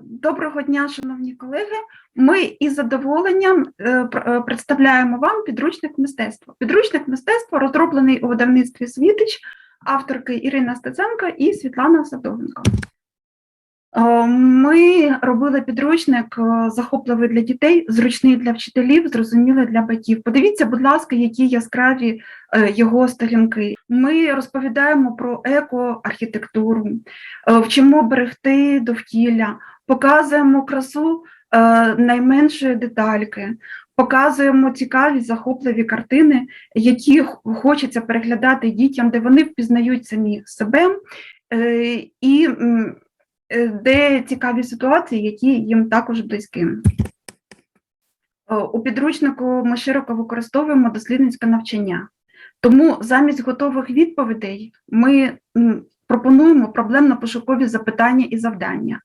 Доброго дня, шановні колеги. Ми із задоволенням е, е, представляємо вам підручник мистецтва. Підручник мистецтва розроблений у видавництві Світич, авторки Ірина Стеценко і Світлана Садовенко. Е, Ми робили підручник е, захопливий для дітей, зручний для вчителів, зрозумілий для батьків. Подивіться, будь ласка, які яскраві е, його сторінки. Ми розповідаємо про екоархітектуру, вчимо берегти довкілля, показуємо красу найменшої детальки, показуємо цікаві захопливі картини, які хочеться переглядати дітям, де вони впізнають самі себе, і де цікаві ситуації, які їм також близькі. Е, У підручнику ми широко використовуємо дослідницьке навчання. Тому замість готових відповідей ми пропонуємо проблемно-пошукові запитання і завдання.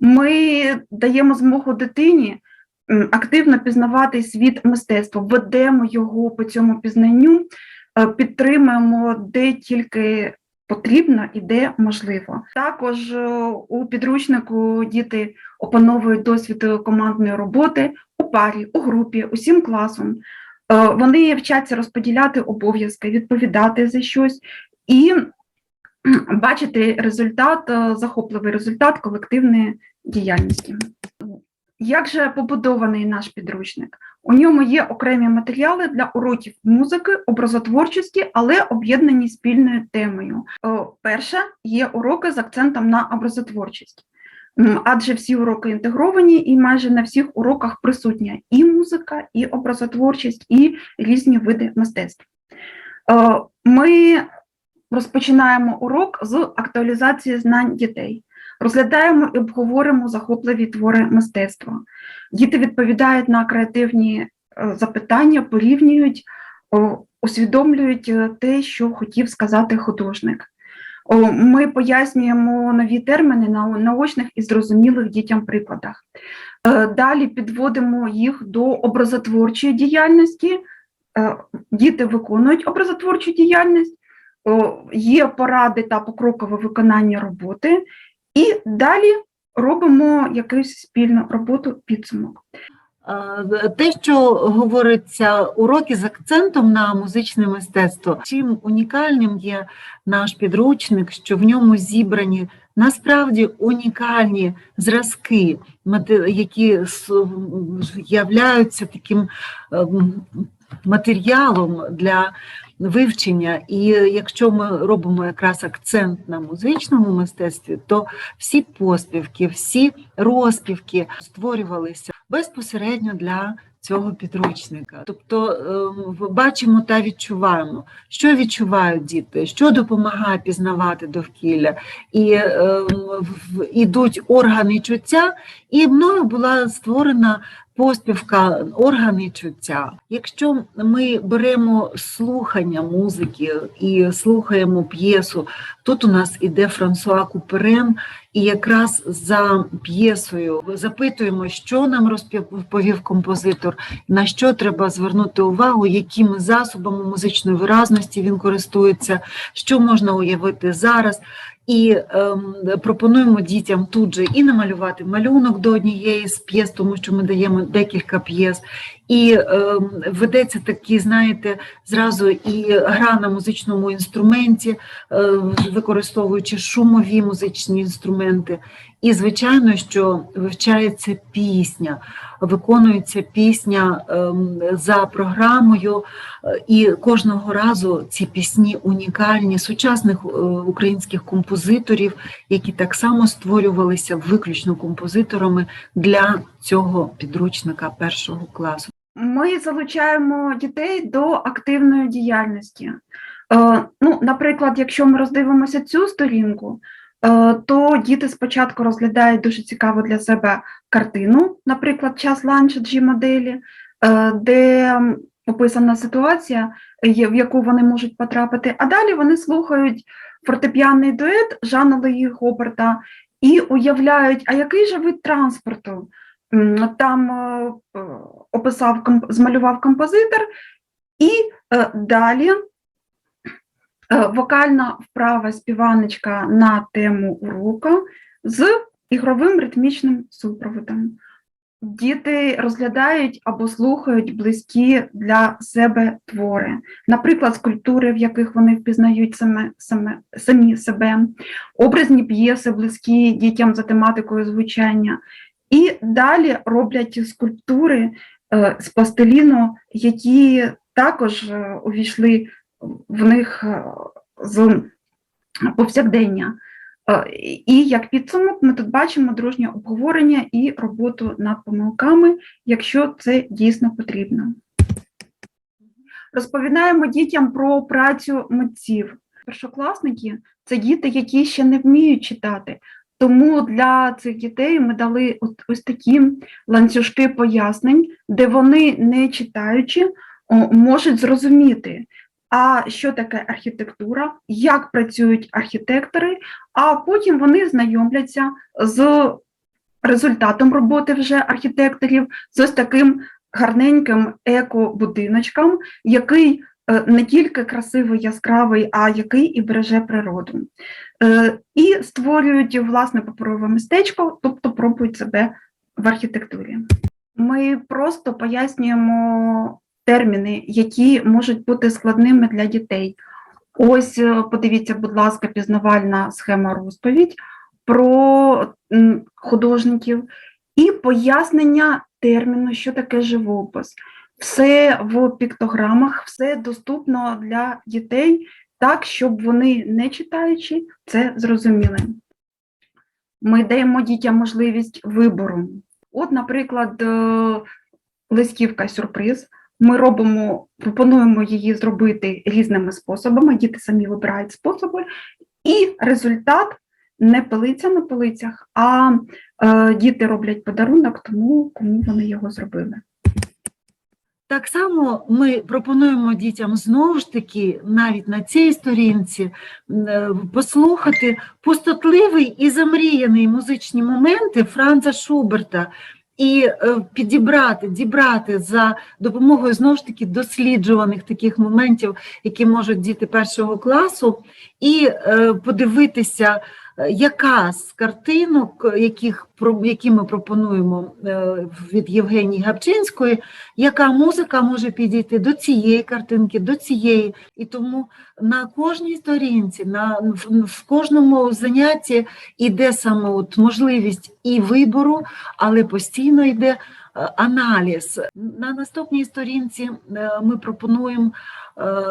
Ми даємо змогу дитині активно пізнавати світ мистецтва, ведемо його по цьому пізнанню, е, підтримуємо де тільки потрібно і де можливо. Також е, у підручнику діти опановують досвід командної роботи у парі, у групі, усім класом. Е, Вони вчаться розподіляти обов'язки, відповідати за щось і бачити результат, е, захопливий результат колективної діяльності. Як же побудований наш підручник? У ньому є окремі матеріали для уроків музики, образотворчості, але об'єднані спільною темою. Е, Перше є уроки з акцентом на образотворчість. Адже всі уроки інтегровані, і майже на всіх уроках присутня і музика, і образотворчість, і різні види мистецтв. Е, Ми розпочинаємо урок з актуалізації знань дітей. Розглядаємо і обговоримо захопливі твори мистецтва. Діти відповідають на креативні е, запитання, порівнюють, усвідомлюють е, те, що хотів сказати художник. Ми пояснюємо нові терміни на наочних і зрозумілих дітям прикладах. Е, Далі підводимо їх до образотворчої діяльності. Діти виконують образотворчу діяльність, є поради та покрокове виконання роботи, і далі робимо якусь спільну роботу підсумок. Е, Те, що говориться уроки з акцентом на музичне мистецтво, чим унікальним є наш підручник, що в ньому зібрані насправді унікальні зразки, які являються таким ем, матеріалом для вивчення. І якщо ми робимо якраз акцент на музичному мистецтві, то всі поспівки, всі розпівки створювалися безпосередньо для цього підручника. Тобто ем, бачимо та відчуваємо, що відчувають діти, що допомагає пізнавати довкілля, і ем, в- ідуть органи чуття, і мною була створена поспівка органи чуття. Якщо ми беремо слухання музики і слухаємо п'єсу, тут у нас іде Франсуа Куперен, і якраз за п'єсою запитуємо, що нам розповів композитор, на що треба звернути увагу, якими засобами музичної виразності він користується, що можна уявити зараз. І ем, пропонуємо дітям тут же і намалювати малюнок до однієї з п'єс, тому що ми даємо декілька п'єс. І ем, ведеться такий, знаєте, зразу і гра на музичному інструменті, е, використовуючи шумові музичні інструменти. І, звичайно, що вивчається пісня, виконується пісня ем, за програмою, е, і кожного разу ці пісні унікальні сучасних е, українських композиторів, які так само створювалися виключно композиторами для цього підручника першого класу. Ми залучаємо дітей до активної діяльності. Е, ну, наприклад, якщо ми роздивимося цю сторінку, е, то діти спочатку розглядають дуже цікаву для себе картину, наприклад, час ланчу G-моделі, е, де описана ситуація, в яку вони можуть потрапити, а далі вони слухають фортепіанний дует Жана Луї Гоберта і уявляють, а який же вид транспорту там е, е, описав, змалював композитор, і е, далі вокальна вправа співаночка на тему уроку з ігровим ритмічним супроводом. Діти розглядають або слухають близькі для себе твори, наприклад, скульптури, в яких вони впізнають саме, саме, самі себе, образні п'єси, близькі дітям за тематикою звучання. І далі роблять скульптури е, з пластиліну, які також е, увійшли в них е, з повсякдення. І як підсумок, ми тут бачимо дружнє обговорення і роботу над помилками, якщо це дійсно потрібно. Розповідаємо дітям про працю митців. Першокласники це діти, які ще не вміють читати. Тому для цих дітей ми дали от ось такі ланцюжки пояснень, де вони, не читаючи, можуть зрозуміти, а що таке архітектура, як працюють архітектори, а потім вони знайомляться з результатом роботи вже архітекторів, з ось таким гарненьким еко-будиночком, який не тільки красивий, яскравий, а який і береже природу. Е, І створюють власне паперове містечко, тобто пробують себе в архітектурі. Ми просто пояснюємо терміни, які можуть бути складними для дітей. Ось е, подивіться, будь ласка, пізнавальна схема розповідь про художників і пояснення терміну, що таке живопис. Все в піктограмах, все доступно для дітей, так, щоб вони, не читаючи, це зрозуміли. Ми даємо дітям можливість вибору. От, наприклад, е, листівка сюрприз. Ми робимо, пропонуємо її зробити різними способами. Діти самі вибирають способи, і результат не пилиться на полицях, а е, діти роблять подарунок тому, кому вони його зробили. Так само ми пропонуємо дітям знову ж таки навіть на цій сторінці е, послухати пустотливий і замріяний музичні моменти Франца Шуберта і е, підібрати, дібрати за допомогою знову ж таки досліджуваних таких моментів, які можуть діти першого класу, і е, подивитися, яка з картинок, яких, які ми пропонуємо е, від Євгенії Габчинської, яка музика може підійти до цієї картинки, до цієї. І тому на кожній сторінці, на, в, кожному занятті йде саме от можливість і вибору, але постійно йде е, аналіз. На наступній сторінці е, ми пропонуємо е,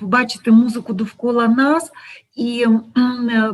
побачити музику довкола нас і е,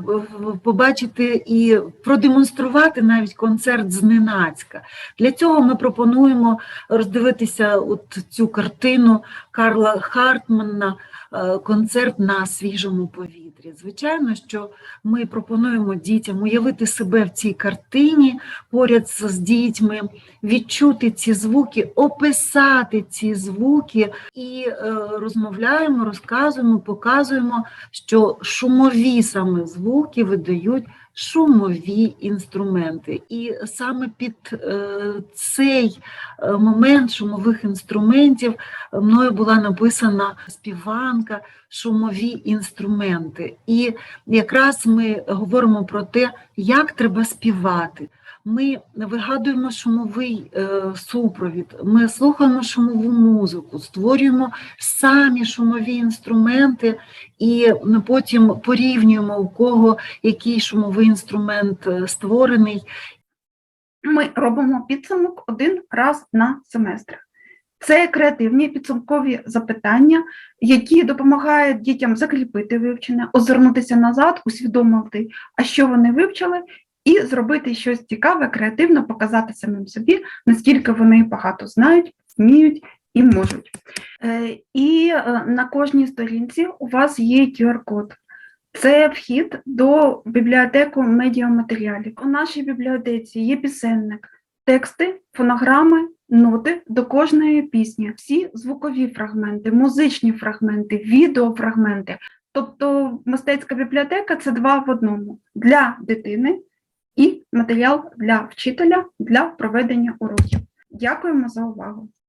побачити і продемонструвати навіть концерт зненацька. Для цього ми пропонуємо роздивитися от цю картину Карла Хартмана е, концерт на свіжому повітрі. Звичайно, що ми пропонуємо дітям уявити себе в цій картині поряд з дітьми, відчути ці звуки, описати ці звуки. І е, розмовляємо, розказуємо, показуємо, що шумові саме звуки видають шумові інструменти. І саме під е, цей е, момент шумових інструментів мною була написана співанка шумові інструменти. І якраз ми говоримо про те, як треба співати. Ми вигадуємо шумовий е, супровід, ми слухаємо шумову музику, створюємо самі шумові інструменти, і потім порівнюємо у кого який шумовий інструмент е, створений, Ми робимо підсумок один раз на семестр. Це креативні підсумкові запитання, які допомагають дітям закріпити вивчене, озирнутися назад, усвідомити, а що вони вивчили, і зробити щось цікаве, креативно, показати самим собі, наскільки вони багато знають, вміють і можуть. Е, І е, на кожній сторінці у вас є QR-код. Це вхід до бібліотеки медіаматеріалів. У нашій бібліотеці є пісенник, тексти, фонограми, ноти до кожної пісні, всі звукові фрагменти, музичні фрагменти, відеофрагменти. Тобто мистецька бібліотека це два в одному для дитини матеріал для вчителя для проведення уроків. Дякуємо за увагу.